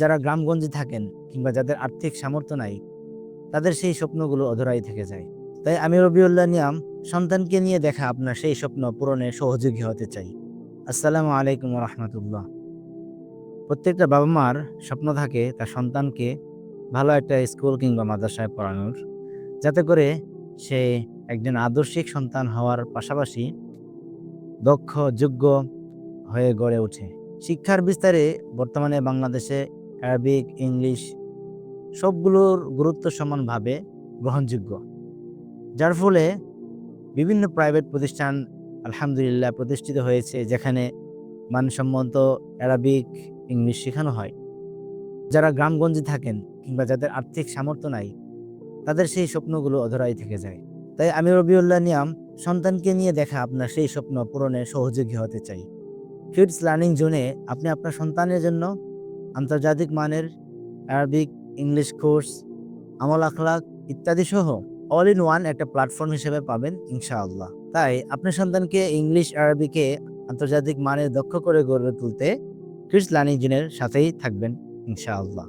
যারা গ্রামগঞ্জে থাকেন কিংবা যাদের আর্থিক সামর্থ্য নাই, তাদের সেই স্বপ্নগুলো অধরাই থেকে যায়। তাই আমি রবিউল্লাহ নিয়াম সন্তানকে নিয়ে দেখা আপনার সেই স্বপ্ন পূরণে সহযোগী হতে চাই। আসসালামু আলাইকুম রহমতুল্লাহ প্রত্যেকটা বাবা মার স্বপ্ন থাকে তার সন্তানকে ভালো একটা স্কুল কিংবা মাদ্রাসায় পড়ানোর, যাতে করে সে একজন আদর্শিক সন্তান হওয়ার পাশাপাশি দক্ষ, যোগ্য হয়ে গড়ে ওঠে। শিক্ষার বিস্তারে বর্তমানে বাংলাদেশে অ্যারাবিক ইংলিশ সবগুলোর গুরুত্ব সমানভাবে গ্রহণযোগ্য। যার ফলে বিভিন্ন প্রাইভেট প্রতিষ্ঠান আলহামদুলিল্লাহ প্রতিষ্ঠিত হয়েছে, যেখানে মানসম্মত অ্যারাবিক ইংলিশ শেখানো হয়। যারা গ্রামগঞ্জে থাকেন কিংবা যাদের আর্থিক সামর্থ্য নাই, তাদের সেই স্বপ্নগুলো অধরাই থেকে যায়। তাই আমি রবিউল্লাহ নিয়াম সন্তানকে নিয়ে দেখা আপনার সেই স্বপ্ন পূরণে সহযোগী হতে চাই। কিডস লার্নিং জোনে আপনি আপনার সন্তানের জন্য আন্তর্জাতিক মানের অ্যারাবিক ইংলিশ কোর্স আমল আখলাক ইত্যাদি সহ অল ইন ওয়ান একটা প্ল্যাটফর্ম হিসেবে পাবেন ইনশাআল্লাহ। তাই আপনার সন্তানকে ইংলিশ আরবিকে আন্তর্জাতিক মানের দক্ষ করে গড়ে তুলতে ক্রিস লার্নিং জিনের সাথেই থাকবেন ইনশাআল্লাহ।